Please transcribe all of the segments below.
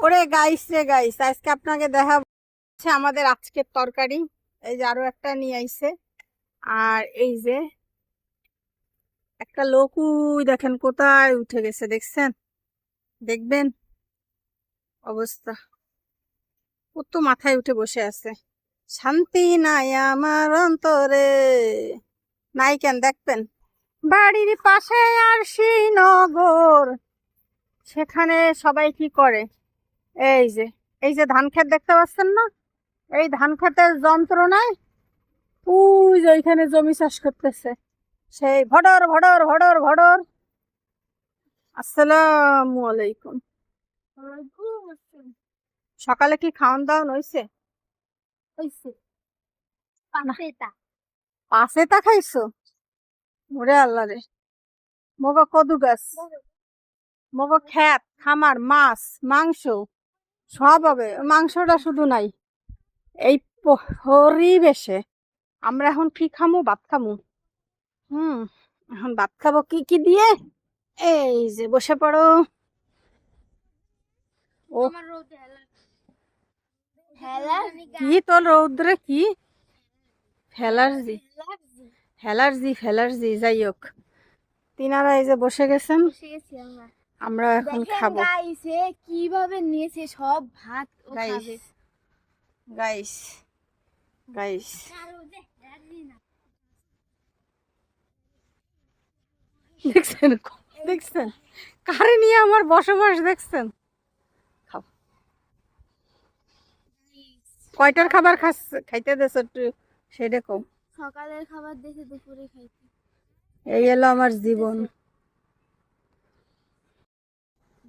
ওরে গাইস রে গাইস আজকে আপনাকে দেখাবো হচ্ছে আমাদের আজকের তরকারি। এই যে আরও একটা নিয়ে আইছে। আর এই যে একটা লোক, উই দেখেন কোথায় উঠে গেছে, দেখছেন? দেখবেন? অবস্থা। কত মাথায় উঠে বসে আছে। শান্তি নাই আমার অন্তরে। নাই কেন, দেখবেন? বাড়ির পাশে আর শ্রীনগর। সেখানে সবাই কি করে? এই যে এই যে ধান খেত দেখতে পাচ্ছেন না? এই ধান ক্ষেতের যন্ত্রণায় উই যে ওইখানে জমি চাষ করতেছে। সেই ভডর ভডর ভডর ভডর। আসসালামু আলাইকুম। সকালে কি খাওয়ান দাওয়ান হয়েছে পাশে তা খাইছো? ওরে আল্লাহ রে। মগা কদু গাছ মগা খ্যাত খামার মাছ মাংস। সব হবে মাংসটা শুধু নাই। এই পরিবেশে আমরা এখন কি খামু? ভাত খামু। হুম এখন ভাত খাব কি কি দিয়ে? এই যে বসে পড়ো। ও। কি তোর রৌদ্রে কি? অ্যালার্জি ফ্যালার্জি যাই হোক। তিনারা এই যে বসে গেছেন। আমরা এখন খাব। গাইছে কীভাবে নিয়েছে? সব ভাত ও খাবে। গাইস গাইস গাইস দেখছেন? দেখছেন? কারে নিয়ে আমার বসবাস দেখছেন? খাও। কয়টার খাবার খাস খাইতে দেছ একটু? সেটা কম সকালের খাবার দেখে দুপুরে খাইছি এই এলো আমার জীবন।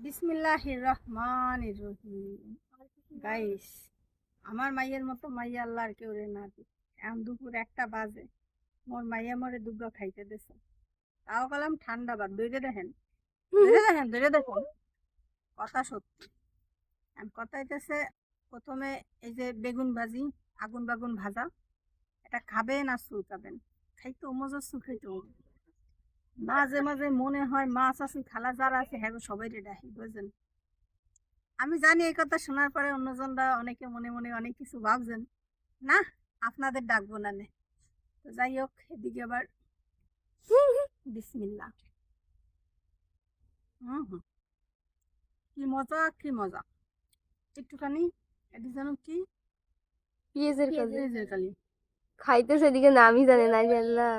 বিসমিল্লাহ রহমান রহিম। গাইস আমার মাইয়ের মতো মাইয়া আল্লাহর কেউ রে না দিক এখন দুপুর একটা বাজে। মোর মাইয়া মরে দুগ্গা খাইতে দেছে। তাও কলাম ঠান্ডা বার দইরে দেখেন। দইরে দেখেন দইরে দেখুন। কথা সত্যি। কথা হইতেছে, প্রথমে এই যে বেগুন ভাজি, আগুন বাগুন ভাজা। এটা খাবেন আর চুলকাবেন খাইতে মজা চুল খাইতে মাঝে মাঝে মনে হয় মাছ আছে খালা যারা আছে হ্যাঁ সবাই ডাহি বুঝলেন আমি জানি এই কথা শোনার পরে অন্যজনরা অনেকে মনে মনে অনেক কিছু ভাবছেন। না আপনাদের ডাকবো না নে। তো যাই হোক এদিকে আবার। বিসমিল্লা হুম হুম। কি মজা কি মজা। একটুখানি এটি যেন কি? পেঁয়াজের কালি। খাইতেছে এদিকে নামই জানে না আল্লাহ।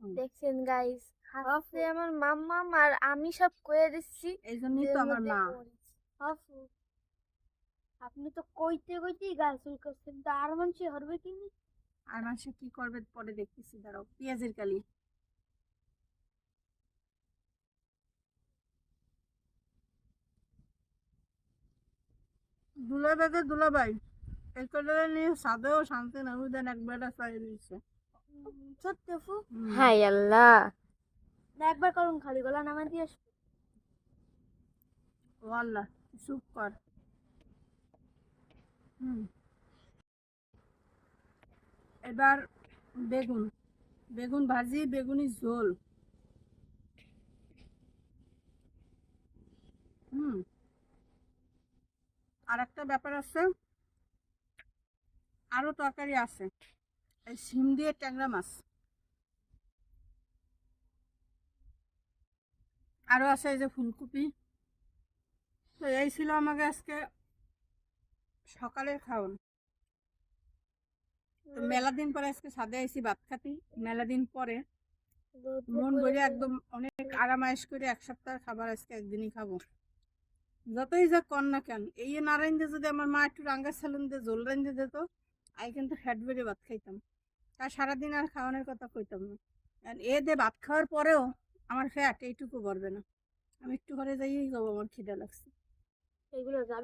দেখছেন গাইস হাফে আমার মাম্মাম আর আমি সব করে দিচ্ছি এই জন্যই তো আমার মা। হাফু আপনি তো কইতে কইতেই গাল চুল করছেন তা আর মানুষ হরবে কি নি? আর মানুষ কি করবে পরে দেখতেছি দাঁড়াও পেঁয়াজের কালি। দুলা দাদা দুলা ভাই এই করে নিয়ে সাদেও শান্তি না একবার চাই দিচ্ছে সত্যি আপু হাই আল্লাহ। না একবার করুন খালি গলা নামা দিয়ে আসব। ও আল্লাহ চুপ কর। হুম। এবার বেগুন বেগুন ভাজি বেগুনি ঝোল। হুম। আর একটা ব্যাপার আছে আরও তরকারি আছে। এই শিম দিয়ে ট্যাংরা মাছ। আরও আছে এই যে ফুলকপি। তো এই ছিল আমাকে আজকে সকালের খাওয়ান তো মেলা দিন পরে আজকে সাদে আইসি ভাত খাতি। মেলা দিন পরে মন ভরে একদম অনেক আরামায়েশ করে এক সপ্তাহ খাবার আজকে একদিনই খাব। যতই যা কর না কেন এই নারায়ণ দিয়ে যদি আমার মা একটু রাঙ্গা সেলুন দিয়ে জল রান্ধে দিত আই কিন্তু ফ্যাট বেড়ে ভাত খাইতাম। তা সারাদিন আর খাওয়ানোর কথা কইতাম না। আর এ দে ভাত খাওয়ার পরেও আমার ফ্যাট এইটুকু বাড়বে না। আমি একটু ঘরে যাইয়েই যাব আমার খিদে লাগছে। এইগুলো যাবে